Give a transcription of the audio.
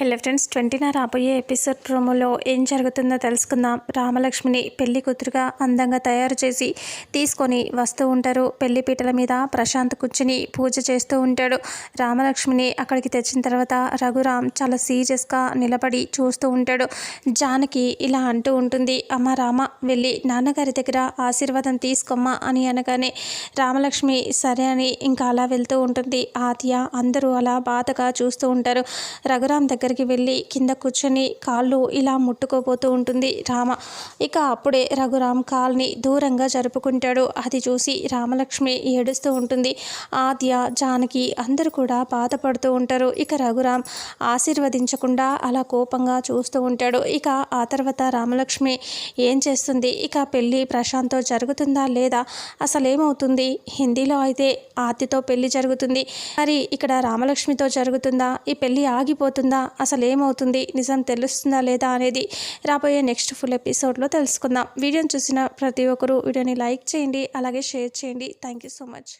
Hello friends ట్వంటీన రాబోయే episode ప్రోమోలో ఏం జరుగుతుందో తెలుసుకుందాం. రామలక్ష్మిని పెళ్ళి కూతురుగా అందంగా తయారు చేసి తీసుకొని వస్తూ ఉంటారు. పెళ్ళి పీటల మీద ప్రశాంత్ కూర్చుని పూజ చేస్తూ ఉంటాడు. రామలక్ష్మిని అక్కడికి తెచ్చిన తర్వాత రఘురామ్ చాలా సీరియస్గా నిలబడి చూస్తూ ఉంటాడు. జానకి ఇలా అంటూ ఉంటుంది అమ్మ రామ వెళ్ళి నాన్నగారి దగ్గర ఆశీర్వాదం తీసుకోమ్మా అని అనగానే రామలక్ష్మి సరే అని ఇంకా అలా వెళ్తూ ఉంటుంది. ఆత్య అందరూ అలా బాధగా చూస్తూ ఉంటారు. రఘురామ్ దగ్గర దగ్గరికి వెళ్ళి కింద కూర్చొని కాళ్ళు ఇలా ముట్టుకోబోతూ ఉంటుంది రామ. ఇక అప్పుడే రఘురామ్ కాల్ని దూరంగా జరుపుకుంటాడు. అది చూసి రామలక్ష్మి ఏడుస్తూ ఉంటుంది. ఆద్య జానకి అందరూ కూడా బాధపడుతూ ఉంటారు. ఇక రఘురామ్ ఆశీర్వదించకుండా అలా కోపంగా చూస్తూ ఉంటాడు. ఇక ఆ తర్వాత రామలక్ష్మి ఏం చేస్తుంది? ఇక పెళ్ళి ప్రశాంత్తో జరుగుతుందా లేదా? అసలేమవుతుంది? హిందీలో అయితే ఆద్యతో పెళ్ళి జరుగుతుంది. మరి ఇక్కడ రామలక్ష్మితో జరుగుతుందా? ఈ పెళ్ళి ఆగిపోతుందా? అసలు ఏమవుతుంది నిజం తెలుస్తుందా లేదా అనేది రాబోయే నెక్స్ట్ ఫుల్ ఎపిసోడ్లో తెలుసుకుందాం. వీడియోని చూసిన ప్రతి ఒక్కరూ వీడియోని లైక్ చేయండి అలాగే షేర్ చేయండి. Thank you so much.